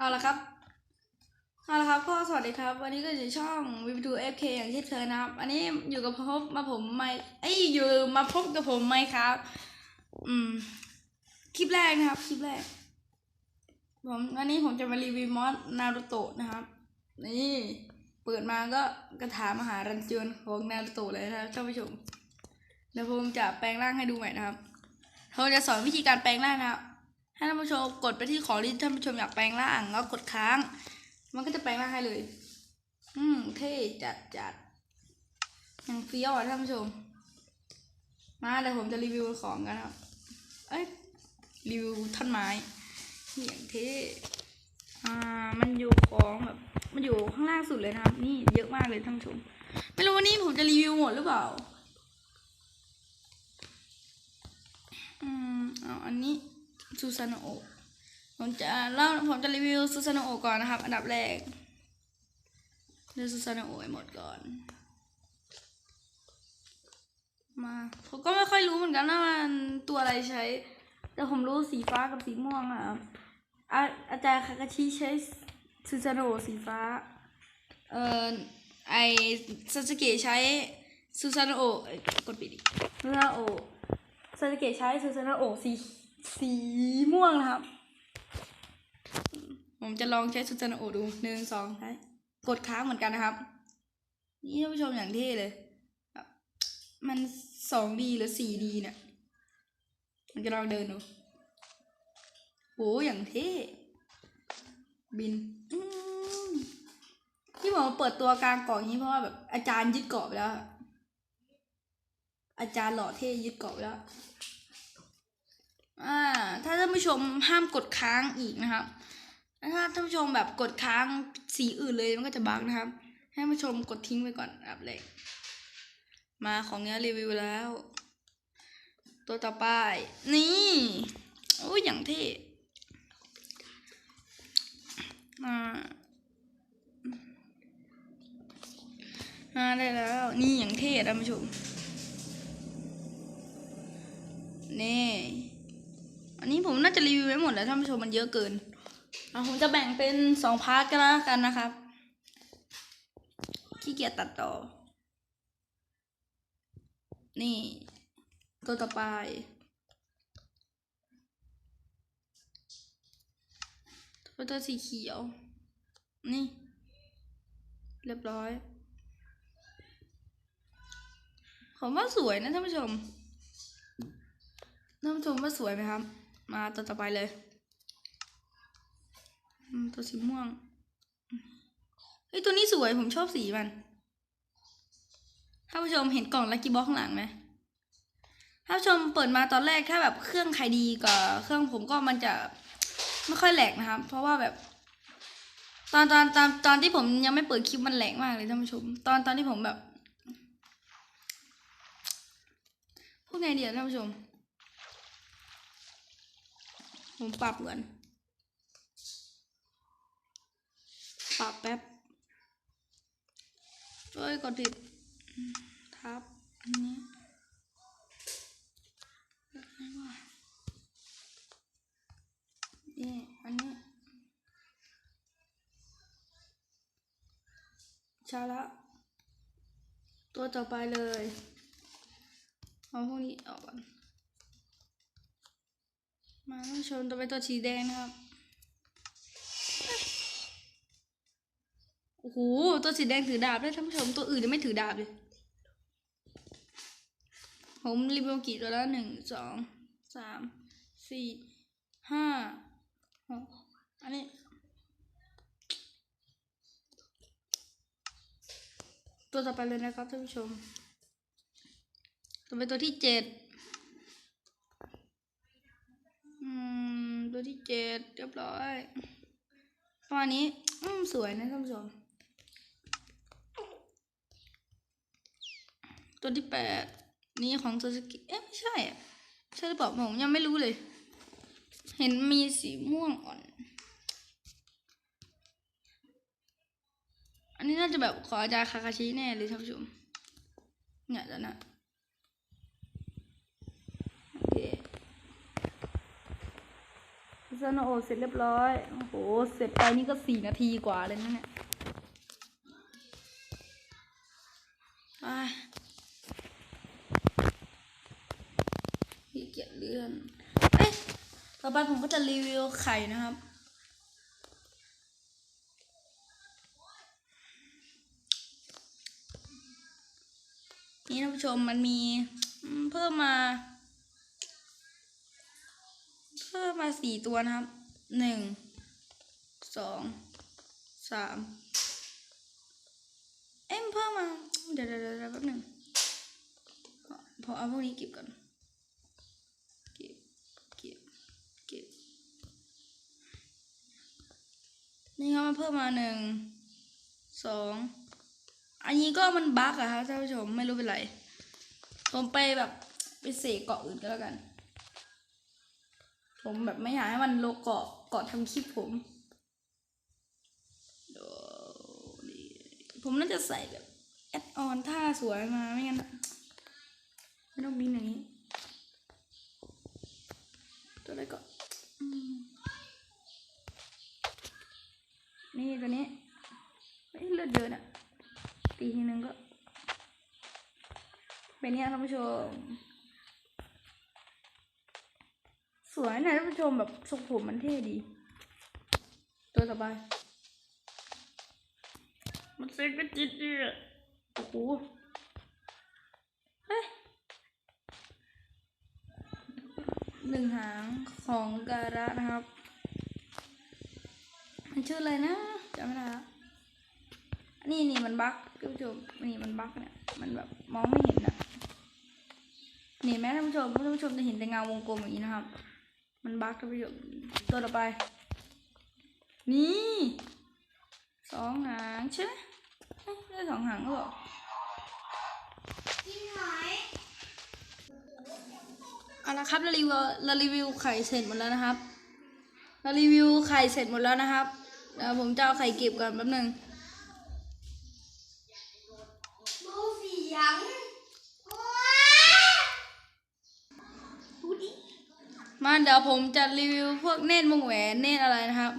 เอาละครับเอาละครับก็สวัสดีครับ วันนี้ก็อยู่ช่องวิวทูเอฟเคอย่างเช่นเคยนะครับ อันนี้อยู่กับพบมาผมไม่เอ้ยอยู่มาพบกับผมไหมครับ อืม คลิปแรกนะครับ คลิปแรก ผมวันนี้ผมจะมารีวิวมอสนารูโตะนะครับ นี่ เปิดมาก็กระถามหารันจวนของนารูโตะเลยนะครับท่านผู้ชมเดี๋ยวผมจะแปลงร่างให้ดูใหม่นะครับเราจะสอนวิธีการแปลงร่างนะครับ ให้ท่านผู้ชมกดไปที่ของที่ท่านผู้ชมอยากแปลงร่างแล้วกดค้าง มันก็จะแปลงร่างให้เลย อืมเท่จัดจัดยังเฟี้ยวอะท่านผู้ชม มาเดี๋ยวผมจะรีวิวของกันครับ เอ้ยรีวิวท่อนไม้นี่อย่างเท่อ่ามันอยู่ของแบบมันอยู่ข้างล่างสุดเลยนะครับ นี่เยอะมากเลยท่านผู้ชม ไม่รู้วันนี้ผมจะรีวิวหมดหรือเปล่าอืมเอาอันนี้ ซูซานโอผมจะเล่าผมจะรีวิวซูซานโอก่อนนะครับ อันดับแรกเดี๋ยวซูซานโอให้หมดก่อน มาผมก็ไม่ค่อยรู้เหมือนกันนะมันตัวอะไรใช้ แต่ผมรู้สีฟ้ากับสีม่วงอะครับอาอาจารย์คาคาชิใช้ซูซานโอสีฟ้า เอ่อไอซาสึเกะใช้ซูซานโอะเอ้กดปิดดิซูซานโอซาสึเกะใช้ซูซานโอสี สีม่วงนะครับ ผมจะลองใช้ซูซานะโอดูหนึ่งสองใช้กดค้างเหมือนกันนะครับ นี่ท่านผู้ชมอย่างเท่เลยมันสองดีหรือสี่ดีเนี่ยมันจะลองเดินดูโหอย่างเท่ บินที่ผมเปิดตัวกลางเกาะองนี้เพราะว่าแบบอาจารย์ยึดเกาะไปแล้ว อาจารย์หล่อเท่ยึดเกาะไปแล้วาท่านผู้ชมห้ามกดค้างอีกนะครับถ้าท่านผู้ชมแบบกดค้างสีอื่นเลยมันก็จะบั๊กนะครับ ให้ท่านผู้ชมกดทิ้งไปก่อนอันดับแรกมาของเนี้ยรีวิวแล้ว ตัวต่อไป นี่โอ้ยอย่างเท่อ่าอ่าได้แล้ว นี่อย่างเท่ท่านผู้ชมนี่ นนี้ผมน่าจะรีวิวไว้หมดแล้วท่านผู้ชมมันเยอะเกินเอะผมจะแบ่งเป็นสองพาร์ทกันแล้วกันนะครับขี้เกียจตัดต่อ นี่ ตัวต่อไป ตัวตัวสีเขียว นี่ เรียบร้อย ผมว่าสวยนะท่านผู้ชมท่านผู้ชมว่าสวยไหมครับ มาตัวต่อไปเลยตัวสีม่วงเฮ้ยตัวนี้สวยผมชอบสีมันท่านผู้ชมเห็นกล่องลักกี้บ็อกข้างหลังไหมท่านผู้ชมเปิดมาตอนแรกแค่แบบเครื่องใครดีกว่าเครื่องผมก็มันจะไม่ค่อยแหลกนะครับ เพราะว่าแบบ ตอนตอนตอนตอนที่ผมยังไม่เปิดคลิปมันแหลกมากเลยท่านผู้ชม ตอนตอนที่ผมแบบพูดไงเดียวท่านผู้ชม ผมปรับก่อนปรับแป๊บเอ้ยกดผิดทับอันนี้นี่อันนี้ช่ละ ตัวต่อไปเลย เอาพวกนี้ออกก่อน มาท่านชมต่อไปตัวสีแดงนะครับโอ้โหตัวสีแดงถือดาบด้วยท่านผู้ชมตัวอื่นยังไม่ถือดาบเลยผมรีวิวกี่ตัวแล้วหนึ่งสองสามสี่ห้าหกอันนี้ตัวต่อไปเลยนะครับท่านผู้ชมต่อไปตัวที่เจ็ด อืมตัวที่เจ็ดเรียบร้อยประมาณนี้ อืมสวยนะท่านผู้ชม ตัวที่แปดนี่ของซูซูกิเอ๊ะไม่ใช่อะใช่หรือเปล่าผมยังไม่รู้เลย เห็นมีสีม่วงอ่อน อันนี้น่าจะแบบขออาจารย์คาคาชิแน่เลยท่านผู้ชมเนี่ยแล้วนะโอเค ซาโนโอเสร็จเรียบร้อย โอ้โห เสร็จไปนี่ก็สี่นาทีกว่าเลยนะเนี่ยไปขี้เกียจเลื่อน เอ๊ะ ต่อไปผมก็จะรีวิวไข่นะครับ นี่ท่านผู้ชมมันมีเพิ่มมา เพิ่มมาสี่ตัวนะครับหนึ่งสองสามเอ็มเพิ่มมา เดี๋ยวเดี๋ยวเดี๋ยวแป๊บหนึ่งพอพอเอาพวกนี้เก็บก่อนเก็บเก็บเก็บนี่ครับมันเพิ่มมาหนึ่งสองอันนี้ก็มันบั๊กอะครับท่านผู้ชมไม่รู้เป็นไรผมไปแบบไปเสกเกาะอื่นก็แล้วกัน ผมแบบไม่อยากให้มันโลเกาะเกาะทำคลิปผม ผมน่าจะใส่แบบแอดออนท่าสวยมาไม่งั้นไม่ต้องบินอย่างนี้ ตัวอะไรก็นี่ตัวนี้ไม่เลือดเยอะน่ะตีทีนึงก็ เป็นเนี้ยท่านผู้ชม ส วยนะท่านผู้ชมแบบทรงผมมันเท่ดี ตัวต่อไปมันเซ็กก็จิตดีอะโอ้โหเฮ้ยหนึ่งหางของการะนะครับ มันชื่ออะไรนะจำไม่ได้ละนี่นี่มันบั๊กท่านผู้ชมนี่มันบั๊กเนี่ย มันแบบมองไม่เห็นอะนี่แม้ท่านผู้ชมท่านผู้ชมจะเห็นแต่เงาวงกลมอย่างนี้นะครับ มันบั๊กท่านผู้ชมตัวต่อไป นี่สองหางใช่ไหมเอ้ยได้สองหางก็หรอเอาละครับเรารีวิวเรารีวิวไข่เสร็จหมดแล้วนะครับเรารีวิวไข่เสร็จหมดแล้วนะครับเดี๋ยวผมจะเอาไข่เก็บก่อนแป๊บหนึงดูเสียงดูดิ มาเดี๋ยวผมจะรีวิวพวกเนตรวงแหวนเนตรอะไรนะครับ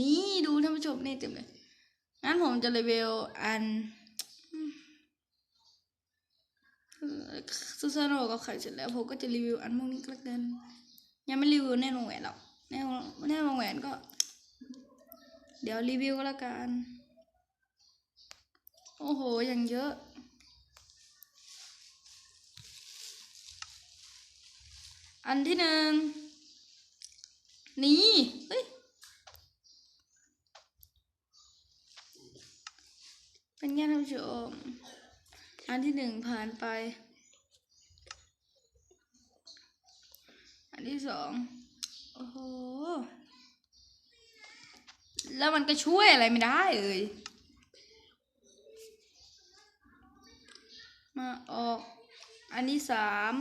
นี่ดูท่านผู้ชมเนตรเต็มเลยงั้นผมจะรีวิวอันซูซานโนกับไข่เสร็จแล้วผมก็จะรีวิวอันพวกนี้ก็แล้วกันยังไม่รีวิวเนตรวงแหวนหรอกเนตรเนตรวงแหวนก็ เดี๋ยวรีวิวก็แล้วกัน โอ้โหอย่างเยอะ อันที่หนึ่งนี่เฮ้ยเป็นไงท่านผู้ชมอันที่หนึ่งผ่านไป อันที่สองโอ้โหแล้วมันก็ช่วยอะไรไม่ได้เลยมาออก อันที่สาม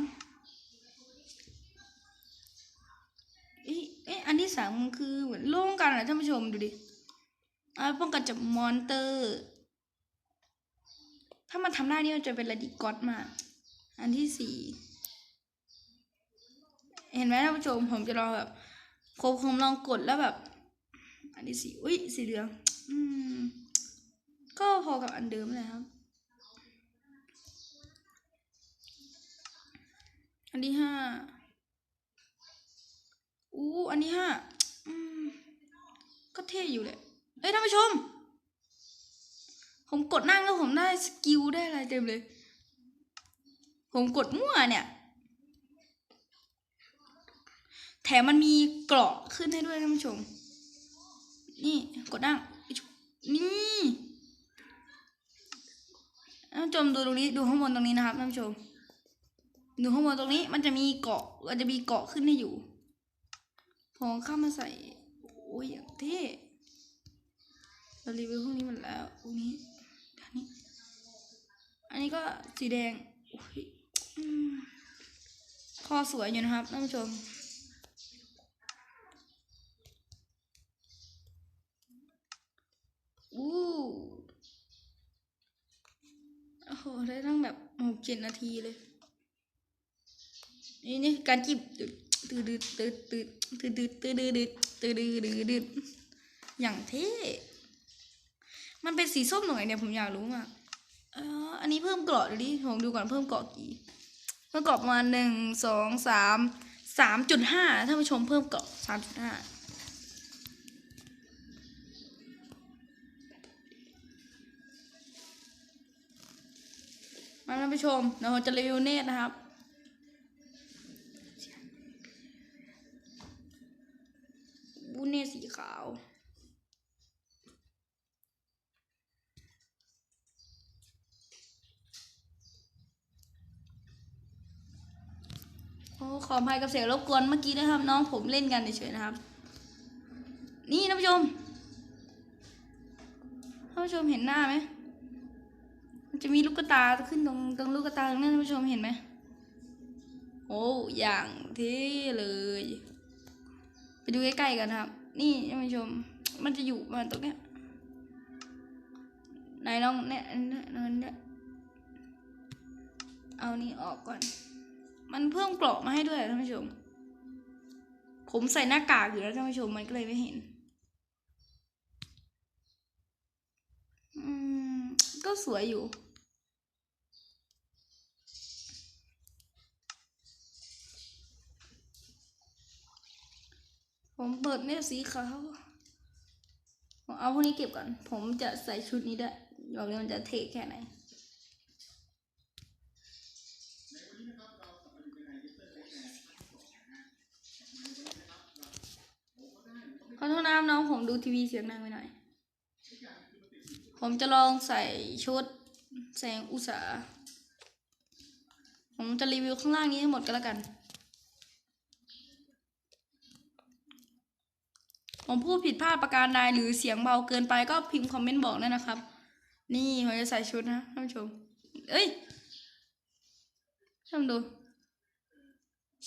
เอ๊ะเอ๊ะอันที่สามมันคือเหมือนโล่งกันนะท่านผู้ชมดูดิอาป้องกันจากมอนเตอร์ ถ้ามันทำได้นี่มันจะเป็นระดิกอตมาก อันที่สี่เห็นไหมท่านผู้ชมผมจะลองแบบผมผมลองกดแล้วแบบ อันที่สี่อุ้ยสีเหลืองอืมก็พอกับอันเดิมเลยครับ อันที่ห้า อู้อันนี้ห้าอืมก็เท่อยู่แหละเอ้ยท่านผู้ชม ผมกดนั่งแล้วผมได้สกิลได้อะไรเต็มเลย ผมกดมั่วเนี่ย แถมมันมีเกราะขึ้นให้ด้วยท่านผู้ชม นี่กดนั่ง นี่ท่านผู้ชมดูตรงนี้ดูข้างบนตรงนี้นะครับท่านผู้ชม ดูข้างบนตรงนี้มันจะมีเกาะมันจะมีเกาะขึ้นให้อยู่ ผมเข้ามาใส่ โอ้ยอย่างเท่เรารีวิวพวกนี้หมดแล้วพวกนี้อันนี้ อันนี้ก็สีแดงโอ้ยอคอสวยอยู่นะครับท่านผู้ชม อู้โอ้โห ได้ตั้งแบบหกเจ็ดนาทีเลย นี่นี่การจีบ ตืดตืดตืดตืดตืดตืดตืดตืดตืดตืดตืดอย่างเท่มันเป็นสีส้มตรงไหนเนี่ยผมอยากรู้มากเอออันนี้เพิ่มเกราะดูดิผมดูก่อนเพิ่มเกราะกี่เพิ่มเกราะมาหนึ่งสองสามสามจุดห้าท่านผู้ชมเพิ่มเกราะสามจุดห้ามาท่านผู้ชมเดี๋ยวผมจะรีวิวเนตนะครับ บุเน่สีขาว โอ้ขออภัยกับเสียงรบกวนเมื่อกี้นะครับ น้องผมเล่นกันเฉยๆนะครับ นี่ท่านผู้ชมท่านผู้ชมเห็นหน้าไหมมันจะมีลูกตาขึ้นตรงตรงลูกตาตรงนั้นท่านผู้ชมเห็นไหมโอ้ อย่างเท่เลย ดูใกล้ๆกันนะครับ นี่ท่านผู้ชม มันจะอยู่มาตรงเนี้ยไหนลองเนี่ยเนี่ยเนี่เนี่ยเอานี่ออกก่อน มันเพิ่มเกราะมาให้ด้วยท่านผู้ชม ผมใส่หน้ากากอยู่แล้วท่านผู้ชมมันก็เลยไม่เห็น อืม ก็สวยอยู่ ผมเปิดเนี่ยสีขาวผมเอาพวกนี้เก็บก่อน ผมจะใส่ชุดนี้ด้วยบอกเลยมันจะเท่แค่ไหนขอโทษนะครับน้องผมดูทีวีเสียงดังไปหน่อย ผมจะลองใส่ชุดแสงอุตสาผมจะรีวิวข้างล่างนี้ให้หมดก็แล้วกัน ผมพูดผิดพลาดประการใดหรือเสียงเบาเกินไปก็พิมพ์คอมเมนต์บอกได้นะครับ นี่ผมจะใส่ชุดนะท่านผู้ชม เอ้ยท่านดู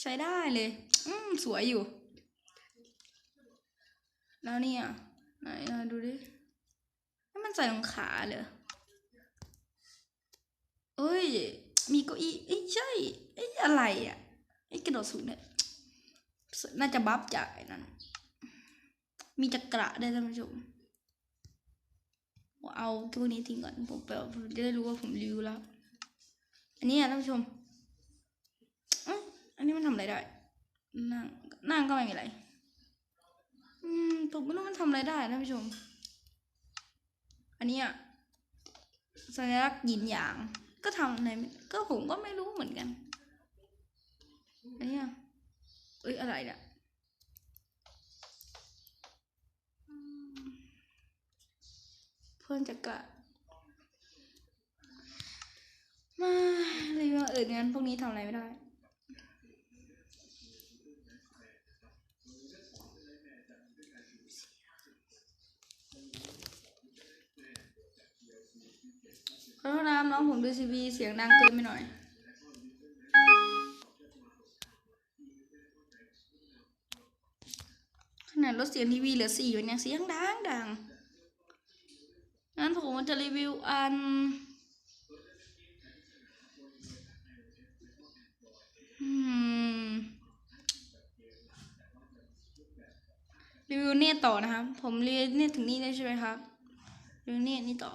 ใช้ได้เลย อืมสวยอยู่ แล้วนี่ยไหนดูดิให้มันใส่รองขาเลยเอ้ย มีเก้าอี้เอ้ใช่เอ้อะไรอะไอ้กระโดดสูงเนี่ย น่าจะบัฟจากไอ้นั้น มีจักระได้ท่านผู้ชมผมเอาพวนี้ทิ้งก่อนผมไปเอาผมจะได้รู้ว่าผมรีวิวแล้ว อันนี้อะท่านผู้ชมอยอันนี้มันทำอะไรได้นั่งนั่งก็ไม่มีอะไร อืมผมไม่รู้มันทำอะไรได้ท่านผู้ชม อันนี้อะสัญลักษณ์หยินหยาง ก็ทำในก็ผมก็ไม่รู้เหมือนกัน อันนี้อะเอ้ยอะไรเนี่ย เพื่อนจะกะมาเลยว่าอื่นงั้นพวกนี้ทำอะไรไม่ได้ขอโทษนะน้องผมดูทีวีเสียงดังเกินไปหน่อยขนาดลดเสียงทีวีเหลือสี่อยู่เนี่ยเสียงดังดัง จะรีวิวอัน รีวิวเนี่ยต่อนะครับ ผมเรียนเนี่ยถึงนี่ได้ใช่ไหมครับรีวิวเนี่ยนี่ต่อ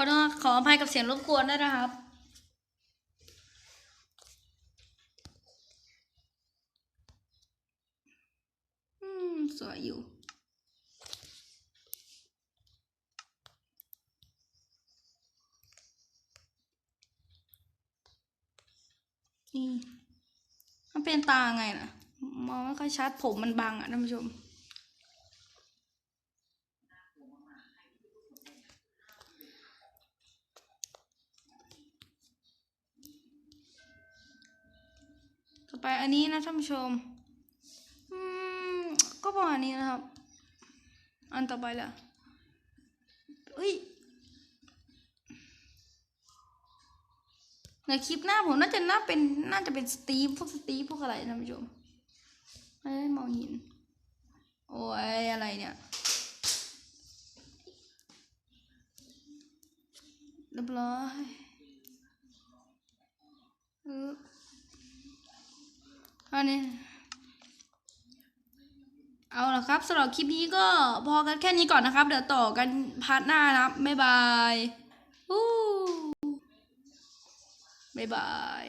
ขอโทษขออภัยกับเสียงรบกวนด้วยนะครับ อืม สวยอยู่ นี่ มันเป็นตาไงนะมองไม่ค่อยชัดผมมันบังอะท่านผู้ชม อไปอันนี้นะท่านผู้ชม อืม ก็ประมาณนี้นะครับ อันต่อไปละเอ้ย ในคลิปหน้าผมน่าจะน่าเป็นน่าจะเป็นสตีฟพวกสตีฟพวกอะไรนะท่านผู้ชมเอ้ยมองเห็น โอ้ยอะไรเนี่ยเรียบร้อยเออ อันนี้เอาละครับสำหรับคลิปนี้ก็พอกันแค่นี้ก่อนนะครับ เดี๋ยวต่อกันพาร์ทหน้านะครับบ๊ายบายอู้บ๊ายบาย